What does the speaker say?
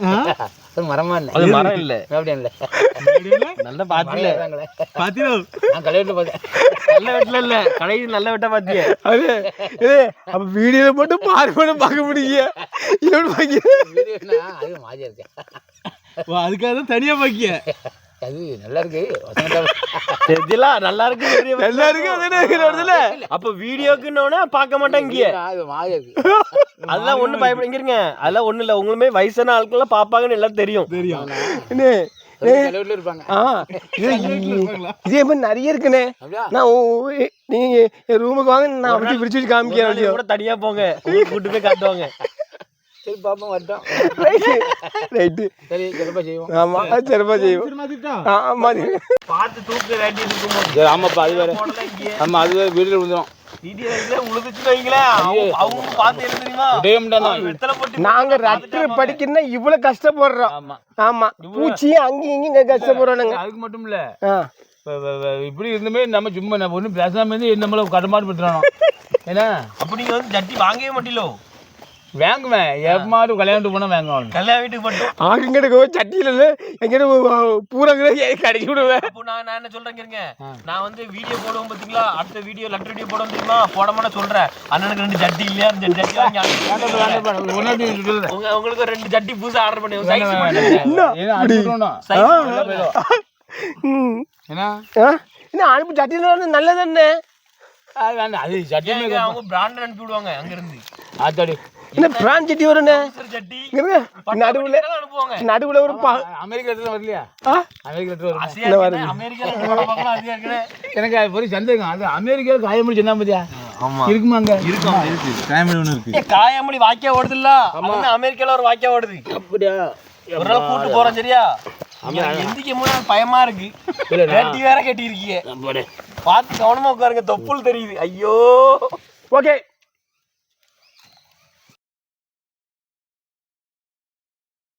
அது மரமா இல்லை. அது மரம் இல்ல. அப்படி இல்லை. நல்ல பாத்தில. பாத்தீங்களா நான் கலையிட்டு பார்த்தேன் நல்ல வெட்டில இல்ல. கடைசி நல்ல வெட்ட பாத்திய. அது அப்ப வீடியோல மட்டும் பார்வை பார்க்க முடியுங்க. இன்னொன்று பாக்கிய வீடியோனா அது மாஜா இருக்கு. அதுக்காக தான் தனியா பாக்கிய அது நல்லா இருக்கு. இதெல்லாம் நல்லா இருக்கு அதானே இருக்கிற அப்ப வீடியோக்குன்னு பார்க்க மாட்டாங்க அது மாஜா இருக்கு. அதெல்லாம் ஒண்ணு பயப்படுங்கிறீங்க அதெல்லாம் ஒண்ணு இல்ல. உங்களுமே வயசான ஆட்கள்லாம் பாப்பாங்கன்னு எல்லாம் தெரியும். தெரியும். இது மாதிரி நிறைய இருக்குண்ணே. நான் நீங்க ரூமுக்கு வாங்க நான் அப்படி பிரிச்சு வச்சு ஒரு காமிக்கிறேன் கூட தனியா போங்க. கூட்டு போய் காட்டுவாங்க. சரி பாப்போம் வரட்டும் ரைட்டு ரைட்டு சரி சிறப்பாக செய்வோம் ஆமா அது சிறப்பா செய்வோம் ஆ, ஆமா அது. பார்த்து தூக்க வேண்டி இருக்கும் சரி ஆமாப்பா அது வேற ஆமாம் அது வேற வீட்டில் விழுந்தோம் வீடியோ உழுதுச்சுன்னு வைங்களேன் அவங்க அவங்க பார்த்து என்ன தெரியுமா டேம் தான் வெத்தலை போட்டு நாங்க ரத்தர் படிக்கணும்னா இவ்வளவு கஷ்டப்படுறோம் ஆமாம் ஆமா பூச்சியும் அங்கேயும் இங்கேயும் கஷ்டப்படுறோம் அதுக்கு மட்டும் இல்லை ஆ இப்படி இருந்துமே நம்ம சும்மா ஒன்றும் பேசாம இருந்து நம்மள கடமாடு படுத்துறானோ ஏன்னா அப்ப நீங்க வந்து ஜட்டி வாங்கவே மாட்டீங்களோ வாங்குவேன். எப்பமாவது கல்யாணத்துக்கு போனால் வாங்குவாங்க கல்யாண வீட்டுக்கு மட்டும் ஆகுங்கிட்ட சட்டியில எங்கிட்ட பூரா கடைக்கு விடுவேன். அப்போ நான் நான் என்ன சொல்றேங்க இருங்க நான் வந்து வீடியோ போடுவோம் பாத்தீங்களா? அடுத்த வீடியோ லெட்டர் வீடியோ போடுவோம் தெரியுமா? போட மாட்டேன் சொல்றேன். அண்ணனுக்கு ரெண்டு ஜட்டி இல்லையா? ரெண்டு ஜட்டி வாங்கி உங்களுக்கு ரெண்டு ஜட்டி புதுசா ஆர்டர் பண்ணி ஆ? என்ன? அனுப்பு சட்டியில வந்து நல்லதானே அது வேண்டாம் அது ஏங்க, அவங்க பிராண்ட் அனுப்பி விடுவாங்க அங்க இருந்து ஆத்தாடி என்ன பிரான் சட்டி வரும்ண்ணே சரி, ஜட்டி இங்க நடுவுல நடுவுல ஒரு அமெரிக்கா வரலையா? அமெரிக்கா வரும் இருக்குண்ணே. எனக்கு சந்தேகம். அது அமெரிக்காவில் காயமொழி சொன்னா பாத்தியா? ஆமா. இருக்குமா டைம் ஒன்று இருக்கு. ஏ, காயாமொழி வாக்கியா ஓடுது இல்ல அமெரிக்கால ஒரு வாக்கியா ஓடுது. அப்படியா? ஒரு நாள் கூட்டு போறோம் சரியா? எந்திக்கும் போது பயமா இருக்கு. வேட்டி வேற கட்டி இருக்கீங்க பார்த்து கவனமா உட்காருங்க தொப்புள் தெரியுது. ஐயோ. ஓகே.